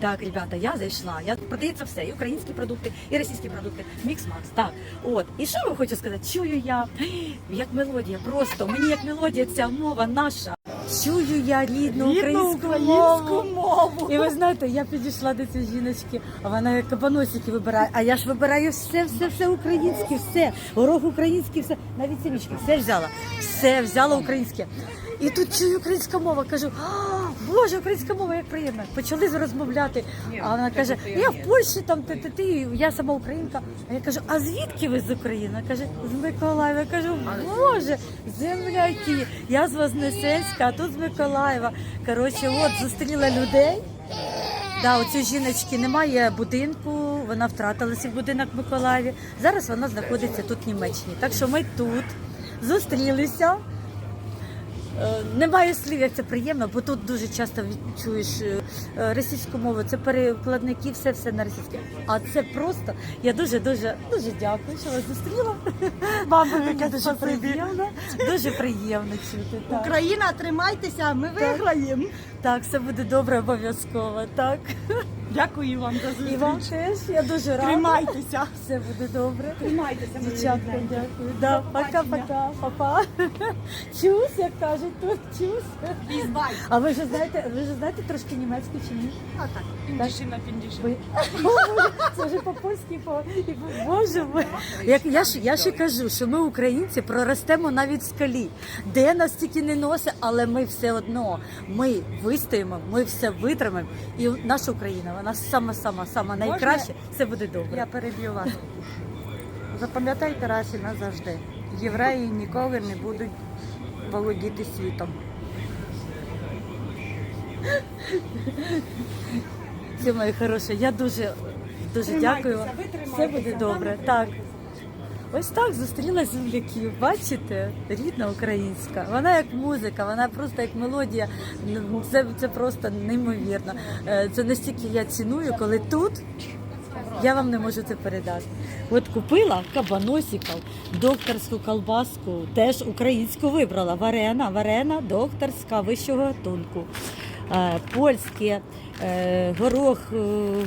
Так, ребята, я зайшла. Я продається все, і українські продукти, і російські продукти. Мікс Макс. Так, от. І що я хочу сказати? Чую я як мелодія, просто мені як мелодія ця мова наша. Чую я рідну українську, мову. мову. І ви знаєте, я підійшла до цієї жіночки, а вона кабаносики вибирає. А я ж вибираю все, все, все українське, все. Горох український, все. Навіть семічки, все взяла. Все взяла українське. І тут чую українська мова. Кажу, Боже, українська мова, як приємно. Почали розмовляти. А вона каже, я в Польщі там ти, ти, ти, я сама українка. А я кажу, а звідки ви з України? Каже, з Миколаєва. Я кажу, Боже, земляки, я з Вознесенська, а тут з Миколаєва. Коротше, от зустріла людей. Да, у цієї жіночки немає будинку, вона втратила свій будинок в Миколаєві. Зараз вона знаходиться тут в Німеччині. Так що ми тут зустрілися. Е, Немає слів, як це приємно, бо тут дуже часто чуєш е, е, російську мову, це перекладники, все все на російське. А це просто я дуже дуже дуже дякую, що вас зустріла. Вам велике дуже приємно, дуже приємно чути. Так. Україна, тримайтеся, ми виграємо. так, все буде добре обов'язково. Так Дякую вам за зустріч. і вам теж. Я дуже рада. Тримайтеся. Все буде добре. Тримайтеся, Дівчатка, дякую. Да, пока-пока, папа. Чус, як кажуть тут, чус. Бізбай. А ви ж знаєте, ви ж знаєте трошки німецьку чи ні? А так, піндішина, на піндіші. Ви Вже по-польськи, по і по- Боже мой. Як я ж я ще кажу, що ми українці проростемо навіть в скалі, де нас тільки не носить, але ми все одно ми вистоїмо, ми все витримаємо. І наша Україна, вона сама сама сама найкраща. Все буде добре. Я переб'ю вас. Запам'ятайте раз і назавжди. Євреї ніколи не будуть володіти світом. Це моє хороше. Я дуже дуже дякую. вам. Все буде добре. Так. Ось так зустріла земляків. Бачите, рідна українська. Вона як музика, вона просто як мелодія. Це, це просто неймовірно. Е, Це настільки я ціную, коли тут. Я вам не можу це передати. От купила кабаносиків, докторську колбаску, теж українську вибрала. Варена, варена, докторська вищого гатунку. Е, Польське, горох е,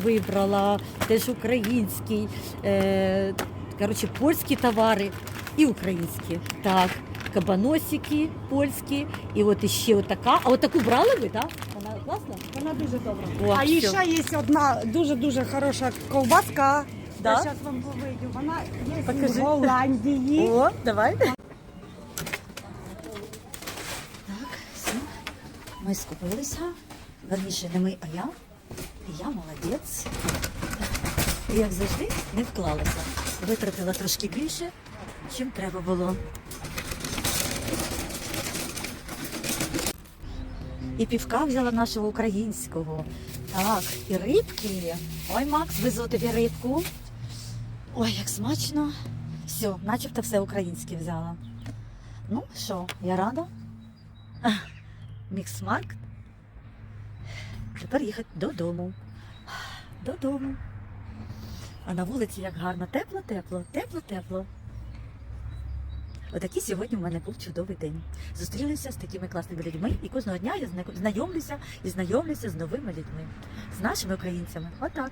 вибрала, теж український. Е, Коротше, польські товари і українські. Так, кабаносики польські, і от іще отака. А от таку брали ви, так? Вона класна? Вона дуже добра. О, а всьо. ще є одна дуже-дуже хороша ковбаска. Да? Я зараз вам повидю. Вона є в Голландії. О, давай. Так, все. Ми скупилися. Верніше, не ми, а я. Я молодець. Як завжди, не вклалася. Витратила трошки більше, чим треба було. І півка взяла нашого українського. Так, і рибки. Ой, Макс, везу тобі рибку. Ой, як смачно. Все, начебто все українське взяла. Ну що, я рада. Міксмарк. Тепер їхати додому. Додому. А на вулиці як гарно, тепло, тепло, тепло, тепло. Отакий сьогодні в мене був чудовий день. Зустрілися з такими класними людьми, і кожного дня я знайомлюся і знайомлюся з новими людьми, з нашими українцями. Отак.